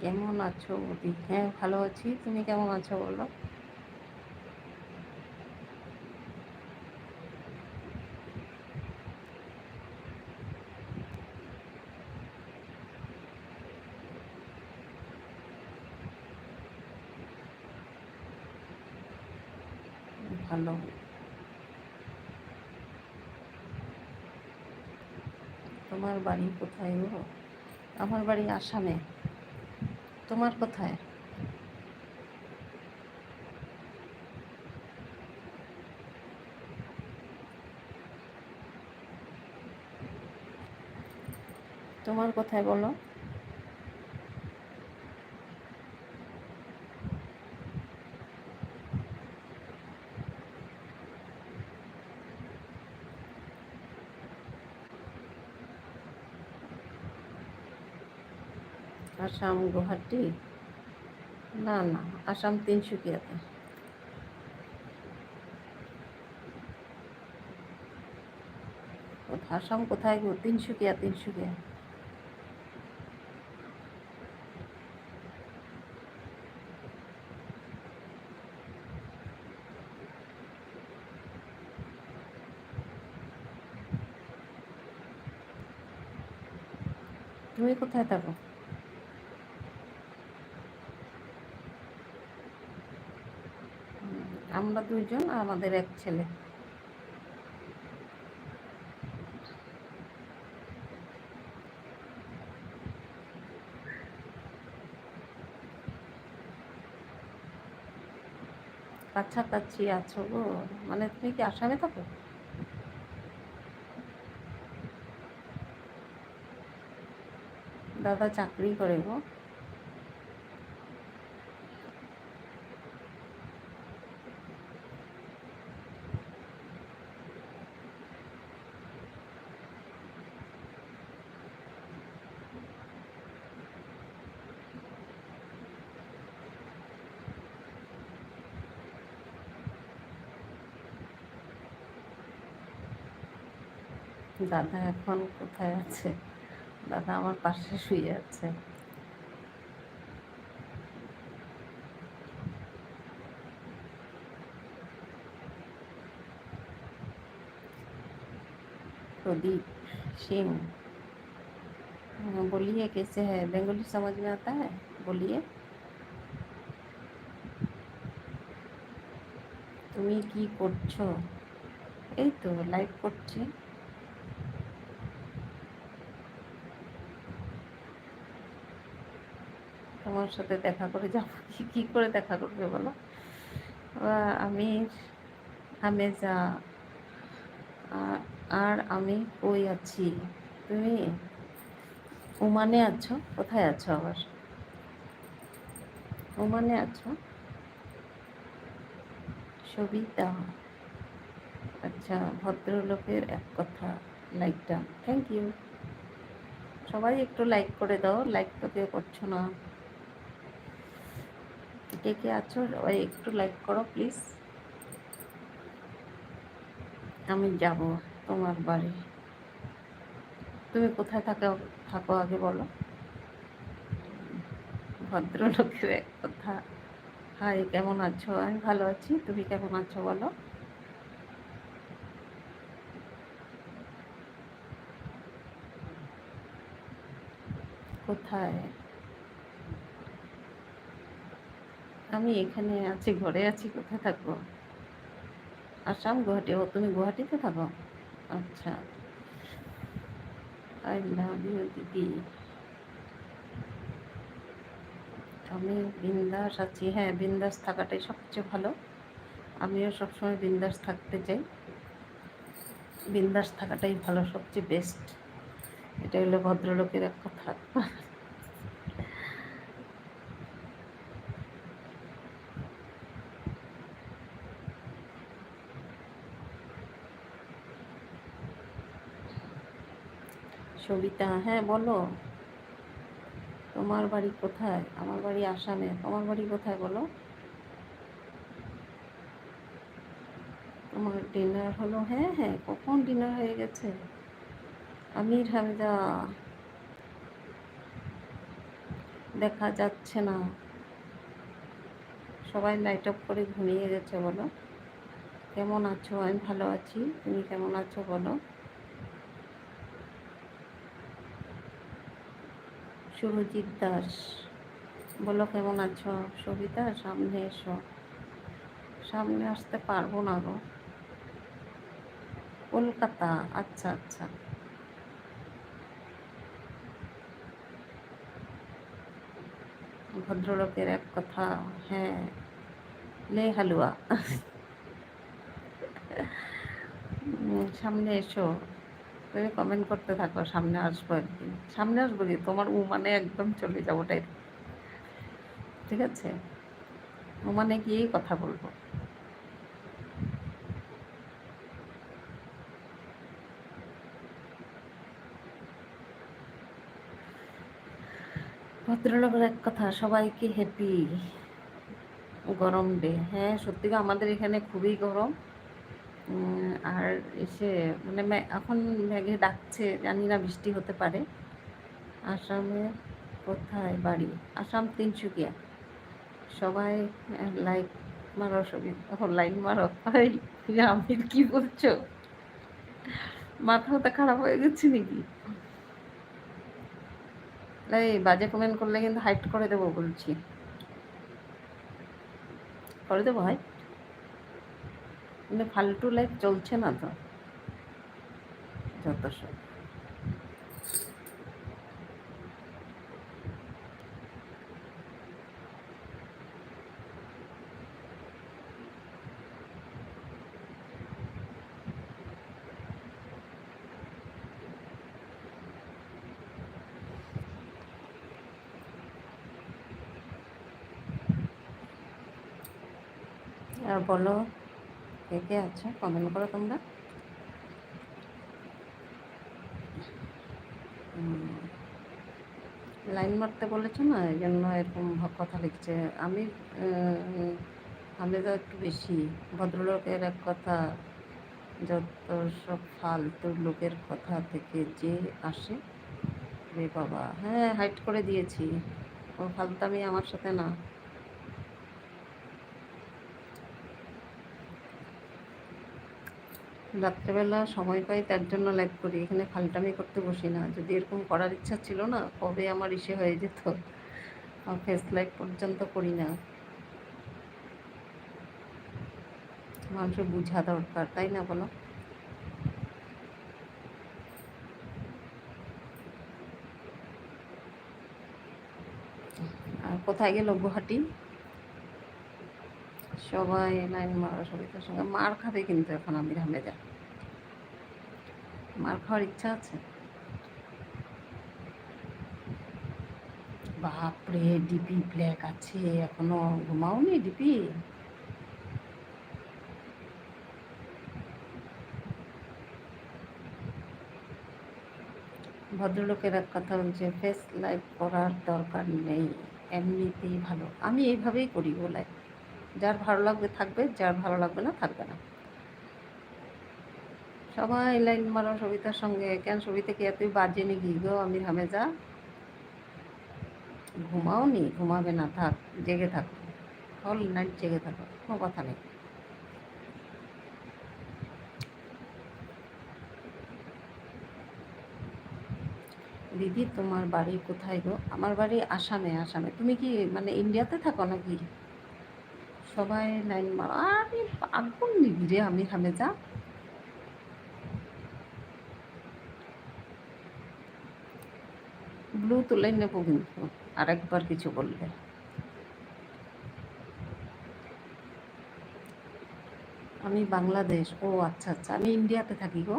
কেমন আছো বৌদি হ্যাঁ ভালো আছি। তুমি কেমন আছো বলো? ভালো। তোমার বাড়ি কোথায় গো? আমার বাড়ি আসামে। তোমার কোথায়। তোমার কোথায় বলো। আসাম গুয়াহাটি? না না আসাম তিনসুকিয়াতে আসাম কোথায় গো? তিনসুকিয়া তিনসুকিয়া তুমি কোথায় থাকো? দুইজন আর আমাদের এক ছেলে। কাছাকাছি আছো গো? মানে তুমি কি আসামে থাকো? দাদা চাকরি করে গো। দাদা এখন কোথায় আছে দাদা আমার পাশে শুয়ে আছে प्रदीप सिंह बोलिए कैसे है बंगाली समझ में आता है बोलिए তুমি কি করছো এই তো লাইভ করছি তোমার সাথে দেখা করে যাব। কি, কী করে দেখা করবে বলো? আমি আমি যা আর আমি কই আছি? তুমি ওমানে আছো? কোথায় আছো আবার? ওমানে আছো? সবিতা। আচ্ছা ভদ্রলোকের এক কথা লাইকটা থ্যাংক ইউ সবাই একটু লাইক করে দাও। লাইক তো কেউ করছ না। কে কে আছো একটু লাইক করো প্লিজ আমি যাব তোমার বাড়ি। তুমি কোথায় থাকো থাকো আগে বলো। ভদ্রলোকের এক কথা। হাই কেমন আছো? আমি ভালো আছি, তুমি কেমন আছো বলো? কোথায়? আমি এখানে আছি, ঘরে আছি, কোথায় থাকব? আসাম, গুয়াহাটি। ও, তুমি গুয়াহাটিতে থাকো? আচ্ছা। আই লাভ ইউ দিদি। আমি বিন্দাস আছি। হ্যাঁ বিন্দাস থাকাটাই সবচেয়ে ভালো। আমিও সবসময় বিন্দাস থাকতে চাই। বিন্দাস থাকাটাই ভালো, সবচেয়ে বেস্ট এটা হলো ভদ্রলোকের এক কথা। সবিতা হ্যাঁ বলো। তোমার বাড়ি কোথায়? আমার বাড়ি আসামে। তোমার বাড়ি কোথায় বলো? তোমার ডিনার হলো? হ্যাঁ হ্যাঁ কখন ডিনার হয়ে গেছে? আমির হামিদা দেখা যাচ্ছে না। সবাই লাইট অফ করে ঘুমিয়ে গেছে, বলো। কেমন আছো? আমি ভালো আছি। তুমি কেমন আছো? বলো। সুরজিৎ দাস। বলো, কেমন আছো? সবিতা, সামনে এসো। সামনে আসতে পারব না গো। কলকাতা আচ্ছা আচ্ছা। ভদ্রলোকের এক কথা হ্যাঁ লে হালুয়া। সামনে এসো। তুমি কমেন্ট করতে থাকো, সামনে আসব একদিন। সামনে আসব কি? তোমার উমানে একদম চলে যাব ওটাই ঠিক আছে? উমানে গিয়েই কথা বলব। ভদ্রলোকের এক কথা, সবাইকে হ্যাপি গরম ডে হ্যাঁ সত্যি আমাদের এখানে খুবই গরম? আর এসে মানে এখন ম্যাগে ডাকছে, জানি না বৃষ্টি হতে পারে। আসামে কোথায় বাড়ি? আসাম তিনসুকিয়া সবাই লাইক মারো সবই। এখন লাইন মারো। আমি কি বলছো? মাথা খারাপ হয়ে গেছে নাকি? এই, বাজে কমেন্ট করলে কিন্তু হাইট করে দেবো বলছি। করে দেবো হাইট মানে ফালতু লাইফ চলছে না তো। যত সব। আর বলো। কে আছো? কমেন্ট করো তোমরা। লাইন মারতে বলেছ না? এই জন্য এরকম কথা লিখছে। আমি আমি তো একটু বেশি। ভদ্রলোকের এক কথা, যত সব ফালতু লোকের কথা থেকে যে আসে, রে বাবা। হ্যাঁ হাইট করে দিয়েছি। ও ফালতামি আমার সাথে না। রাত্রেবেলা সময় পাই তার জন্য লাইভ করি। এখানে ফালটামি করতে বসি না। যদি এরকম করার ইচ্ছা ছিল না, কবে আমার ইসে হয়ে যেত? ফেস লাইভ পর্যন্ত করি না। মানুষের বুঝা দরকার, তাই না বলো? আর কোথায় গেল গুহাটি সবাই লাইন মারা সবিতার সঙ্গে মার খাবে কিন্তু এখন আমি রামে যা মার খাওয়ার ইচ্ছা আছে? বাপরে ডিপি ব্ল্যাক আছে, এখনও ঘুমাওনি ডিপি ভদ্রলোকের এক কথা বলছে ফেস লাইভ করার দরকার নেই, এমনিতেই ভালো। আমি এইভাবেই করি বলে যার ভালো লাগবে থাকবে, যার ভালো লাগবে না থাকবে না। সবাই লাইন মারো সবিতার সঙ্গে। কেন সবিতা কি এতই বাজে নাকি গো? আমি যা ঘুমাও নি, ঘুমাবে না, থাক, জেগে থাকো। হল নাইট জেগে থাকো, কোনো কথা নেই। দিদি, তোমার বাড়ি কোথায় গো? আমার বাড়ি আসামে আসামে। তুমি কি মানে ইন্ডিয়াতে থাকো নাকি? সবাই লাইন মারো আরে পাগল নিবি রে আমি খামে যা। ব্লু তুলে নেব কিন্তু, আরেকবার কিছু বললে। আমি বাংলাদেশ, ও আচ্ছা আচ্ছা আমি ইন্ডিয়াতে থাকি গো।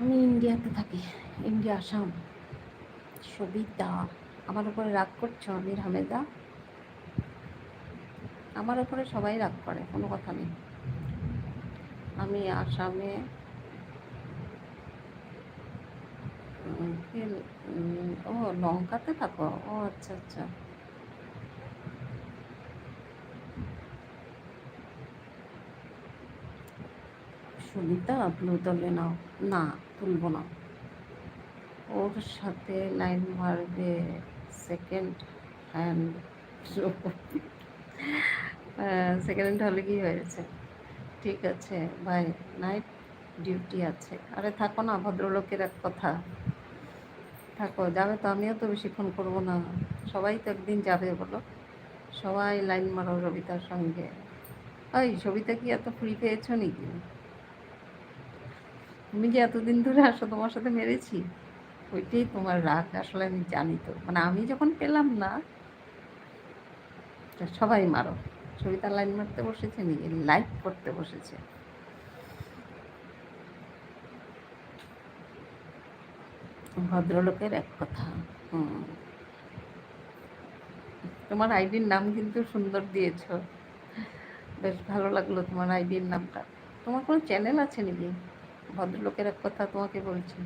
আমি ইন্ডিয়াতে থাকি, ইন্ডিয়া, আসাম। সবিতা, আমার উপরে রাগ করছ আমির হামেদা? আমার উপরে সবাই রাগ করে, কোনো কথা নেই। আমি আসামে ও লঙ্কাতে থাকো? ও আচ্ছা আচ্ছা। সুবিধা ব্লু দলে নাও। না, তুলব না। ওর সাথে লাইন মারবে সেকেন্ড হ্যান্ড সেকেন্ড হ্যান্ড হলে কি হয়েছে ঠিক আছে বাই নাইট ডিউটি আছে। আরে থাকো না, ভদ্রলোকের এক কথা। থাকো, যাবে তো, আমিও তো বেশিক্ষণ করব না। সবাই তো একদিন যাবে বলো। সবাই লাইন মারো রবিতার সঙ্গে। ওই সবিতা কি এত ফ্রি পেয়েছ নাকি? তুমি যে এতদিন ধরে আসো, তোমার সাথে মেরেছি? ওইটাই তোমার রাগ, আসলে আমি জানি তো। মানে আমি যখন পেলাম না সবাই মারো। সবিতা লাইন মারতে বসেছে নাকি লাইক করতে বসেছে। ভদ্রলোকের এক কথা, হুম। তোমার আইডির নাম কিন্তু সুন্দর দিয়েছ। বেশ ভালো লাগল তোমার আইডির নামটা। তোমার কোনো চ্যানেল আছে নাকি? ভদ্রলোকের এক কথা তোমাকে বলছি।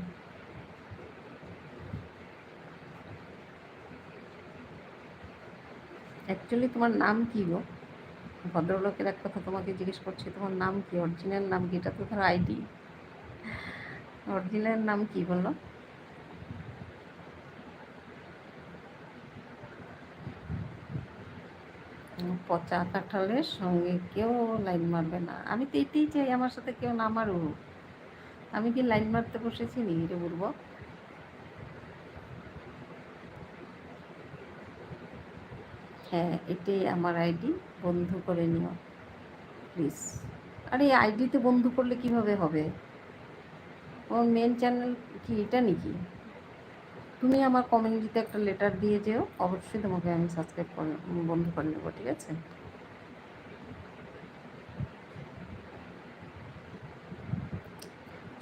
অ্যাকচুয়ালি তোমার নাম কি গো? ভদ্রলোকের এক কথা তোমাকে জিজ্ঞেস করছি, তোমার নাম কি? অরিজিনাল নাম কি? এটা তো ধর আইডি অরিজিনাল নাম কি বলো? পচা কাঁঠালের সঙ্গে কেউ লাইন মারবে না। আমি তো এটাই চাই, আমার সাথে কেউ না মারুক। আমি কি লাইন মারতে বসেছি? নি রে বলব। হ্যাঁ এটাই আমার আইডি। বন্ধু করে নিও, প্লিজ। আরে আইডিতে বন্ধু করলে কীভাবে হবে? আমার মেন চ্যানেল কি, এটা নাকি? তুমি আমার কমিউনিটিতে একটা লেটার দিয়ে যেও, অবশ্যই তোমাকে আমি সাবস্ক্রাইব করে, বন্ধ করে নেব, ঠিক আছে?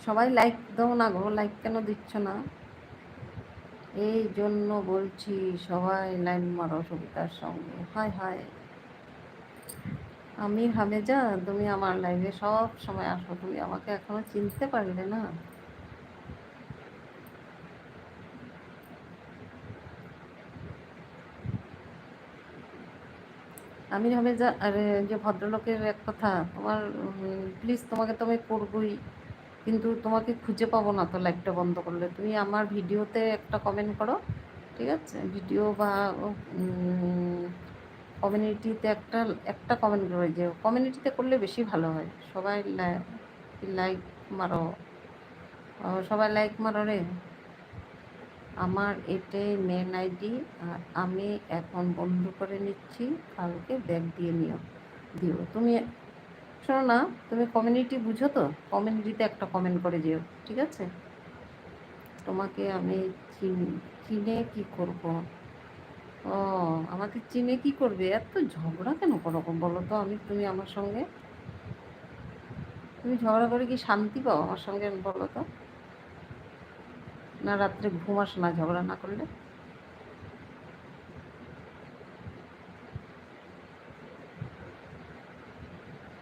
সবাই লাইক দাও না গো লাইক কেন দিচ্ছ না? এই জন্য বলছি সবাই লাইন মারো সবিতার সঙ্গে। হায় হায়। আমি হামেজা তুমি আমার লাইভে সব সময় আসো, তুমি আমাকে এখনও চিনতে পারলে না। আমি হবে যা, আরে যে ভদ্রলোকের এক কথা, তোমার প্লিজ তোমাকে তো আমি করবই। কিন্তু তোমাকে খুঁজে পাবো না তো লাইভটা বন্ধ করলে। তুমি আমার ভিডিওতে একটা কমেন্ট করো, ঠিক আছে? ভিডিও বা কমিউনিটিতে একটা একটা কমেন্ট করে যে কমিউনিটিতে করলে বেশি ভালো হয়। সবাই লাইক মারো। সবাই লাইক মারো রে। আমার এটাই মেন আইডি আর আমি এখন বন্ধ করে নিচ্ছি। কালকে ব্যাগ দিয়ে নিও, দিও। তুমি শোনো না, তুমি কমিউনিটি বুঝো তো? কমিউনিটিতে একটা কমেন্ট করে যেও, ঠিক আছে? তোমাকে আমি চিনে কি করব? ও, আমাকে চিনে কি করবে? এত ঝগড়া কেন করো বলো তো আমি, তুমি আমার সঙ্গে? তুমি ঝগড়া করে কি শান্তি পাও আমার সঙ্গে বলো তো? না রাত্রে ঘুম আসে না ঝগড়া না করলে?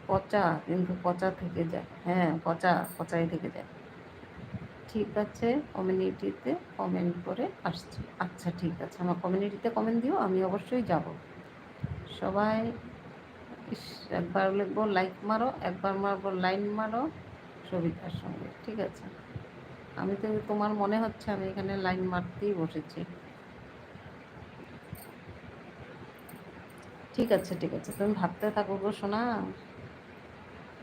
পচা, কিন্তু পচা থেকে যায়। হ্যাঁ পচা, পচাই থেকে যায়। ঠিক আছে কমিউনিটিতে কমেন্ট করে আসছি। আচ্ছা ঠিক আছে। আমার কমিউনিটিতে কমেন্ট দিও, আমি অবশ্যই যাব। সবাই একবার লিখব লাইক মারো, একবার মারবো লাইন মারো, সবিতার সঙ্গে, ঠিক আছে? আমি তো, তোমার মনে হচ্ছে আমি এখানে লাইন মারতেই বসেছি। ঠিক আছে ঠিক আছে। তুমি ভাবতে থাকো শোনা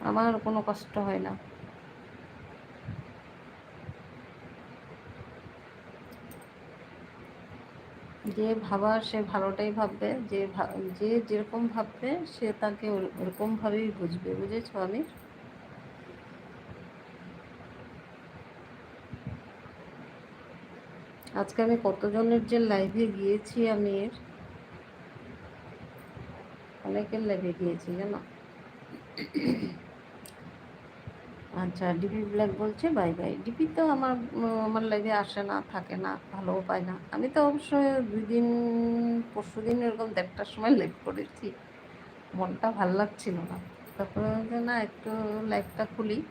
আমার কোনো কষ্ট হয় না। যে ভাবার সে ভালোটাই ভাববে, যে যে যেরকম ভাববে সে তাকে ওরকমভাবেই বুঝবে, বুঝেছ আমি? আজকে আমি কতজনের যে লাইভে গিয়েছি আমি এর, অনেকের লাইভে গিয়েছি, জানো? আচ্ছা ডিপি ব্ল্যাক বলছে, বাই বাই। ডিপি তো আমার আমার লাইভে আসে না, থাকে না, ভালোও পায় না। আমি তো অবশ্যই দুই দিন, পরশু দিন এরকম দেড়টার সময় লাইভ করেছি। মনটা ভালো লাগছিল না। তারপরে না, একটু লাইভটা খুলি।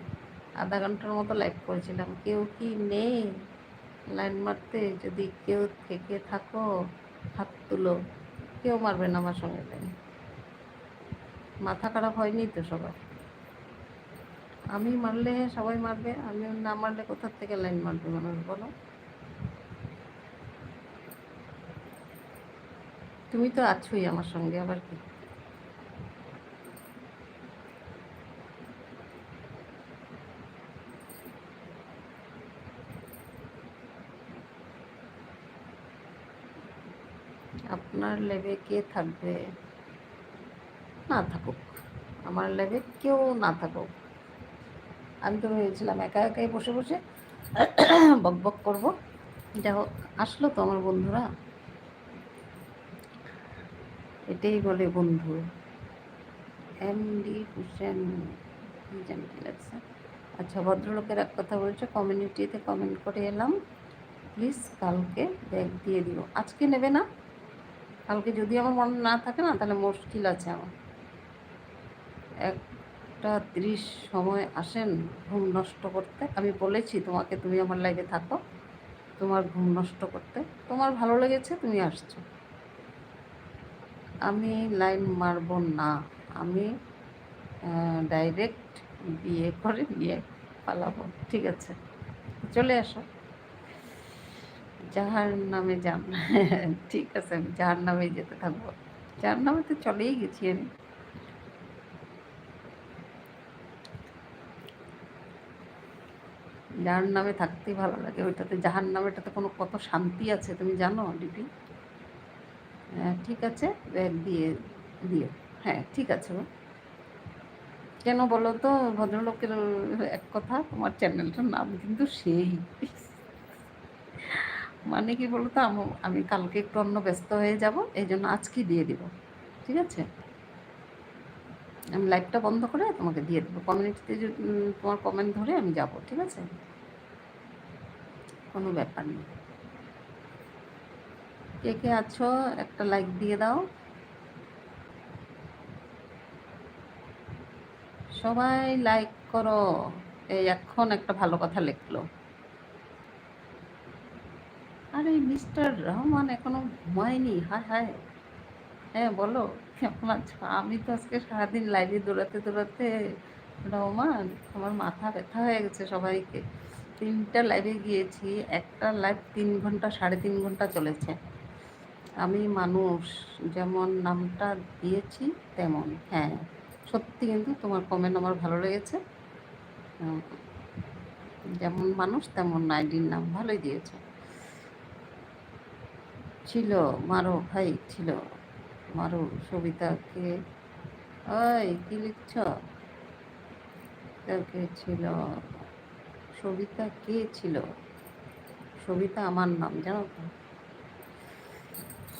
আধা ঘণ্টার মতো লাইভ করেছিলাম। কেউ কি নেই? লাইন মারতে, যদি কেউ থেকে থাকো, হাত তুলো। কেউ মারবে না আমার সঙ্গে লাইন মাথা খারাপ হয়নি তো সবার? আমি মারলে, সবাই মারবে, আমি না মারলে কোথার থেকে লাইন মারবে মানুষ, বলো? তুমি তো আছোই আমার সঙ্গে, আবার কি? আপনার লেবে কে থাকবে? না থাকুক। আমার লেবে কেউ না থাকুক। আমি তো ভেবেছিলাম একা একাই বসে বসে বক বক করব। হোক, আসলো তো আমার বন্ধুরা। এটাই বলে বন্ধু। এম ডি হুসেন জানি কি লাগছে। আচ্ছা ভদ্রলোকের এক কথা বলছে কমিউনিটিতে কমেন্ট করে এলাম। প্লিজ কালকে ব্যাগ দিয়ে দিও। আজকে নেবে না। কালকে যদি আমার মনে না থাকে না, তাহলে মুশকিল আছে আমার। একটা ত্রিশ সময় আসেন ঘুম নষ্ট করতে। আমি বলেছি তোমাকে, তুমি আমার লাইফে থাকো। তোমার ঘুম নষ্ট করতে। তোমার ভালো লেগেছে, তুমি আসছো। আমি লাইন মারব না। আমি ডাইরেক্ট বিয়ে করে বিয়ে পালাবো। ঠিক আছে? চলে আসো। যাহার নামে যান। ঠিক আছে, আমি যাহার নামে যেতে থাকব। যাহার নামে তো চলেই গেছি আমি। যার নামে থাকতেই ভালো লাগে। ওইটাতে জাহার নামেটাতে কোনো কত শান্তি আছে তুমি জানো, ডিপি? হ্যাঁ ঠিক আছে ব্যাগ দিয়ে দিও। হ্যাঁ ঠিক আছে কেন বলো তো, ভদ্রলোকের এক কথা, তোমার চ্যানেলটার নাম কিন্তু সেই। মানে কি বলতো, আমি কালকে একটু অন্য ব্যস্ত হয়ে যাব এই জন্য আজকে দিয়ে দিব। ঠিক আছে? আমি লাইভটা বন্ধ করে তোমাকে দিয়ে দেবো। কমিউনিটিতে তোমার কমেন্ট ধরে আমি যাব, ঠিক আছে? কোনো ব্যাপার নেই। কে কে আছো, একটা লাইক দিয়ে দাও। সবাই লাইক করো। এই এখন একটা ভালো কথা লিখলো। আরে মিস্টার রহমান এখনও ঘুমায়নি, হায় হায়। হ্যাঁ বলো। আছো? আমি তো আজকে সারাদিন লাইভে দৌড়াতে দৌড়াতে রহমান আমার মাথা ব্যথা হয়ে গেছে সবাইকে। তিনটা লাইভে গিয়েছি, একটা লাইভ তিন ঘণ্টা, সাড়ে তিন ঘণ্টা চলেছে। আমি মানুষ, যেমন নামটা দিয়েছি তেমন হ্যাঁ। সত্যি কিন্তু তোমার কমেন্ট আমার ভালো লেগেছে। যেমন মানুষ তেমন আইডির নাম ভালোই দিয়েছে। ছিল মারো ভাই, ছিল। মারো সবিতাকে ওই কি লিখছ? কে ছিল? সবিতা কে ছিল? সবিতা আমার নাম, জানো তো।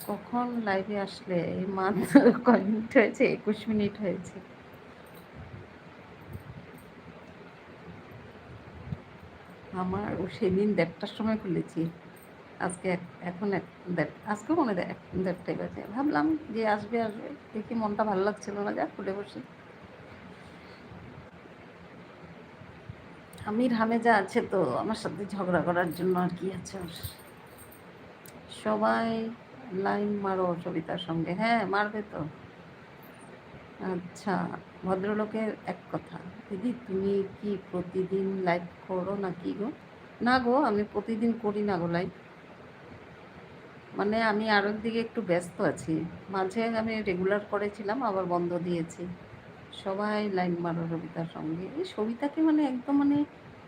কখন লাইভে আসলে? এই মাত্র কয় মিনিট হয়েছে, একুশ মিনিট হয়েছে। আমার সেদিন দেড়টার সময় খুলেছি। আজকে এখন এক আজকেও মনে দেয় দেড়টাই বাজে ভাবলাম যে আসবে আসবে, দেখি মনটা ভালো লাগছিল না, যা খুলে বসে। আমির হামেজা আছে তো, আমার সাথে ঝগড়া করার জন্য আর কি আছে সবাই লাইন মারো সবিতার সঙ্গে। হ্যাঁ মারবে তো। আচ্ছা ভদ্রলোকের এক কথা। দিদি, তুমি কি প্রতিদিন লাইভ করো না কি গো? না গো, আমি প্রতিদিন করি না গো লাইভ মানে আমি আরও দিকে একটু ব্যস্ত আছি। মাঝে আমি রেগুলার করেছিলাম, আবার বন্ধ দিয়েছি। সবাই লাইন মারো সবিতার সঙ্গে। এই সবিতাকে মানে একদম মানে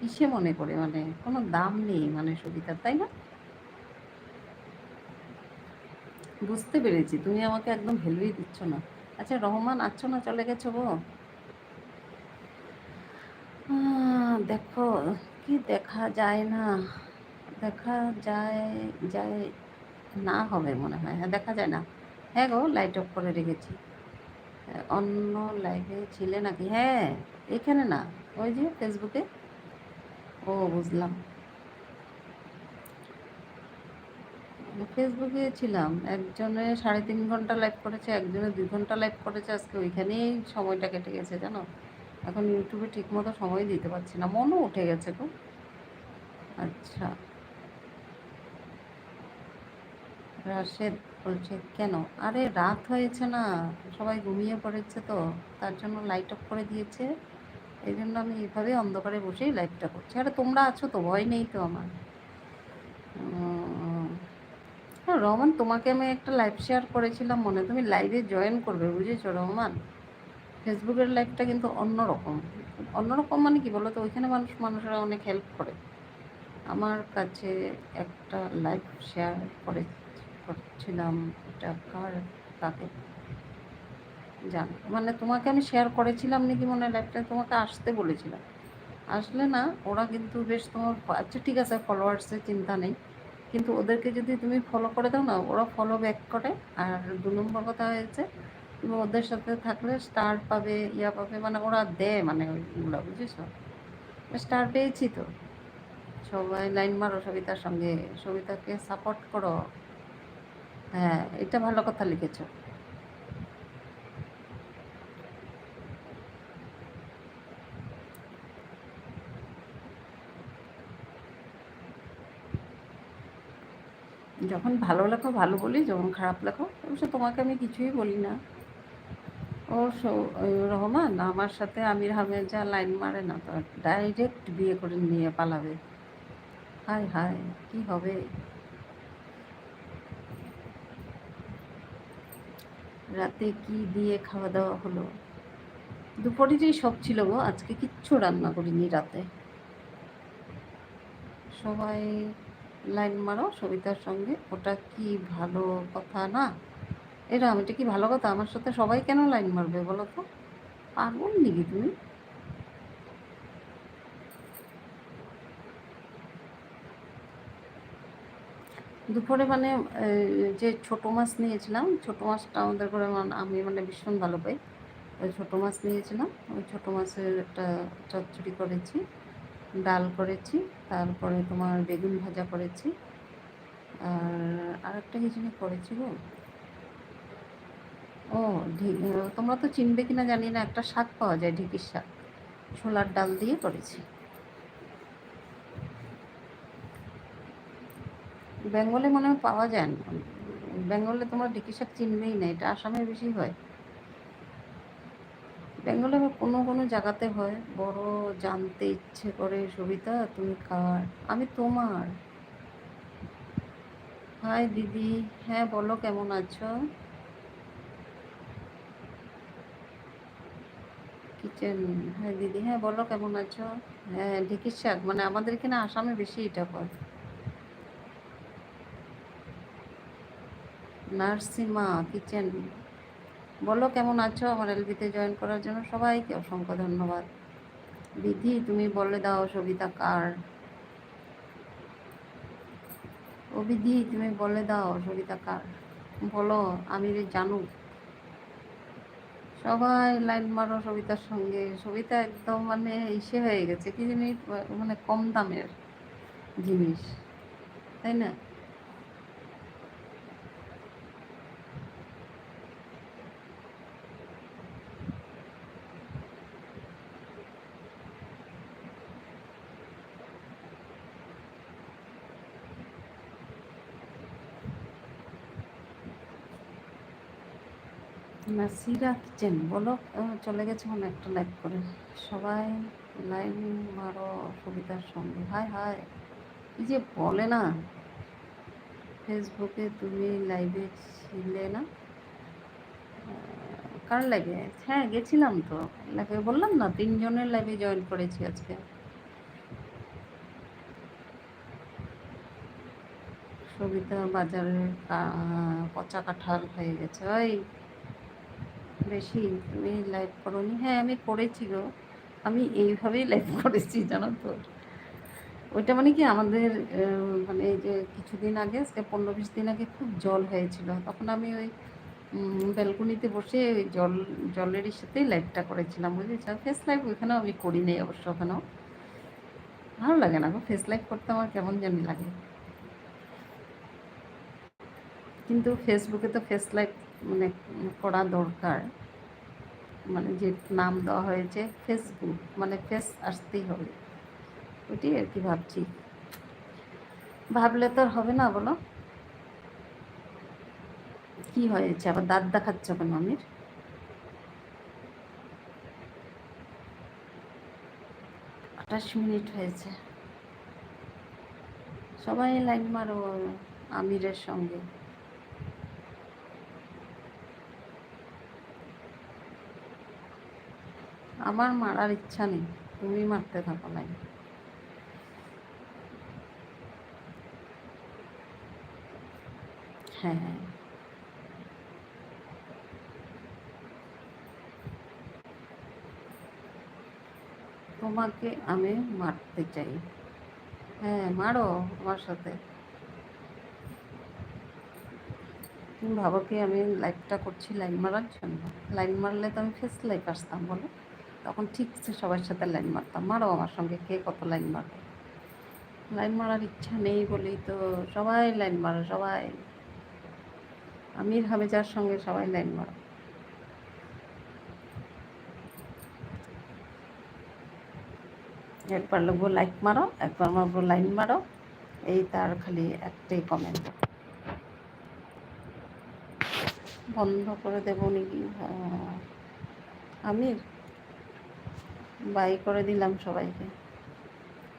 ইসে মনে করে মানে কোনো দাম নেই মানে সবিতার, তাই না? বুঝতে পেরেছি, তুমি আমাকে একদম ভ্যালুই দিচ্ছ না। আচ্ছা রহমান আছো না চলে গেছো গো? দেখো, কি দেখা যায় না? দেখা যায় যায় না হবে মনে হয়। হ্যাঁ দেখা যায় না। হ্যাঁ গো লাইট অফ করে রেখেছি। অন্য লাইভে ছিলে নাকি? হ্যাঁ এখানে না। ওই যে ফেসবুকে ও, বুঝলাম। ফেসবুকে ছিলাম। একজনে সাড়ে তিন ঘণ্টা লাইভ করেছে, একজনে দুই ঘণ্টা লাইভ করেছে। আজকে ওইখানেই সময়টা কেটে গেছে, জানো? এখন ইউটিউবে ঠিকমতো সময় দিতে পারছি না। মনও উঠে গেছে তো আচ্ছা। রাশেদ বলছে, কেন? আরে, রাত হয়েছে না, সবাই ঘুমিয়ে পড়েছে তো, তার জন্য লাইট অফ করে দিয়েছে। এই জন্য আমি এইভাবে অন্ধকারে বসেই লাইভটা করছি। আরে, তোমরা আছো তো, ভয় নেই তো আমার। হ্যাঁ রহমান, তোমাকে আমি একটা লাইভ শেয়ার করেছিলাম মনে, তুমি লাইভে জয়েন করবে, বুঝেছ রহমান? ফেসবুকের লাইভটা কিন্তু অন্যরকম। অন্যরকম মানে কি বলো তো ওইখানে মানুষ, মানুষেরা অনেক হেল্প করে। আমার কাছে একটা লাইভ শেয়ার করে করছিলাম, এটা কার কাকে জান মানে তোমাকে আমি শেয়ার করেছিলাম নাকি মনে হয় লাইভটা তোমাকে আসতে বলেছিলাম। আসলে না, ওরা কিন্তু বেশ তোমার আচ্ছা ঠিক আছে ফলোয়ার্সের চিন্তা নেই। কিন্তু ওদেরকে যদি তুমি ফলো করে দাও না, ওরা ফলো ব্যাক করে। আর দু নম্বর কথা হয়েছে, তুমি ওদের সাথে থাকলে স্টার পাবে, ইয়া পাবে মানে ওরা দেয় মানে ওইগুলো, বুঝেছ? স্টার পেয়েছি তো। সবাই লাইন মারো সবিতার সঙ্গে। সবিতাকে সাপোর্ট করো। হ্যাঁ এটা ভালো কথা লিখেছো। যখন ভালো লেখো, ভালো বলি, যখন খারাপ লেখো, অবশ্য তোমাকে আমি কিছুই বলি না। ও রহমান, আমার সাথে আমির হামেদ যা লাইন মারে না, তো ডাইরেক্ট বিয়ে করে নিয়ে পালাবে। হায় হায়, কি হবে? রাতে কি দিয়ে খাওয়া দাওয়া হলো? দুপুরেরই সব ছিল গো, আজকে কিচ্ছু রান্না করিনি রাতে। সবাই লাইন মারো, সবিতার সঙ্গে। ওটা কি ভালো কথা না? এরম, এটা কি ভালো কথা? আমার সাথে সবাই কেন লাইন মারবে বলো তো? পাগল নাকি তুমি? দুপুরে মানে যে ছোট মাছ নিয়েছিলাম, ছোট মাছটা আমাদের করে মানে আমি মানে ভীষণ ভালো পাই। ওই ছোটো মাছ নিয়েছিলাম, ওই ছোটো মাছের একটা চচ্চড়ি করেছি, ডাল করেছি, তারপরে তোমার বেগুন ভাজা করেছি, আর আরেকটা কিছু করেছি গো ও তোমরা তো চিনবে কিনা জানি না, একটা শাক পাওয়া যায় ঢেঁকির শাক, ছোলার ডাল দিয়ে করেছি। বেঙ্গলে মনে হয় পাওয়া যায় না। বেঙ্গলে তোমরা ঢেঁকি শাক চিনবেই না, এটা আসামে বেশি হয়। বেঙ্গলে আবার কোনো কোনো জায়গাতে হয়, বড় জানতে ইচ্ছে করে, সবিতা, তুমি কার? আমি তোমার। হাই, দিদি। হ্যাঁ বলো, কেমন আছো? কিচেন। হ্যাঁ দিদি। হ্যাঁ বলো, কেমন আছো? হ্যাঁ ঢেঁকির শাক মানে আমাদের এখানে আসামে বেশি এটা হয় নার্সিমা, কিচেন। বলো কেমন আছো? আমার এলবিতে জয়েন করার জন্য সবাইকে অসংখ্য ধন্যবাদ। দিদি তুমি বলে দাও সবিতা কার? ও বিধি, তুমি বলে দাও সবিতা কার? বলো, আমি যে জানু। সবাই লাইন মারো সবিতার সঙ্গে। সবিতা একদম মানে ইসে হয়ে গেছে। কি জিনিস? মানে কম দামের জিনিস। তাই না? নাসিরা কিচেন, বলো? চলে গেছে মনে একটা লাইভ করে। সবাই লাইন মারো সবিতার সঙ্গে। হাই হাই কি যে বলে না ফেসবুকে তুমি লাইভে ছিলে না? কার লাইভে হ্যাঁ গেছিলাম তো। লাইভে বললাম না, তিনজনের লাইভে জয়েন করেছি আজকে। সবিতা বাজারে পচা কাঁঠাল হয়ে গেছে। ওই বেশি তুমি লাইভ করোনি। হ্যাঁ আমি করেছি গো। আমি এইভাবেই লাইভ করেছি, জানো তো। ওইটা মানে কি আমাদের মানে এই যে কিছুদিন আগে, আজকে পনেরো বিশ দিন আগে খুব জল হয়েছিল। তখন আমি ওই ব্যালকনিতে বসে ওই জল জলেরই সাথেই লাইভটা করেছিলাম, বুঝেছ? ফেস লাইভ ওইখানেও আমি করি নাই অবশ্য ওখানেও। ভালো লাগে না ফেস লাইভ করতে আমার কেমন জানি লাগে। কিন্তু ফেসবুকে তো ফেস লাইভ মানে করা দরকার। মানে যে নাম দেওয়া হয়েছে ফেসবুক মানে ফেস আসতেই হবে। ওইটাই আর কি ভাবছি। ভাবলে তো আর হবে না বলো। কি হয়েছে? আবার দাঁত দেখাচ্ছ কেন আমির? আঠাশ মিনিট হয়েছে। সবাই লাইন মারো আমিরের সঙ্গে। আমার মারার ইচ্ছা নেই, তুমি মারতে থাকো লাইন হ্যাঁ তোমাকে আমি মারতে চাই। হ্যাঁ মারো আমার সাথে। তুমি ভাবো কি আমি লাইভটা করছি লাইন মারার জন্য? লাইন মারলে তো আমি ফেস লাইভ আসতাম, বলো। তখন ঠিক সবার সাথে লাইন মারতাম। মারো আমার সঙ্গে, কে কত লাইন মারবে? লাইন মারার ইচ্ছা নেই বলেই তো সবাই লাইন মারো, সবাই। আমির হামেজার সঙ্গে সবাই লাইন মারো। একবার লোক লাইক মারো, একবার মারবো লাইন মারো। এই তার খালি একটাই কমেন্ট বন্ধ করে দেবো নাকি আমির? বাই করে দিলাম সবাইকে।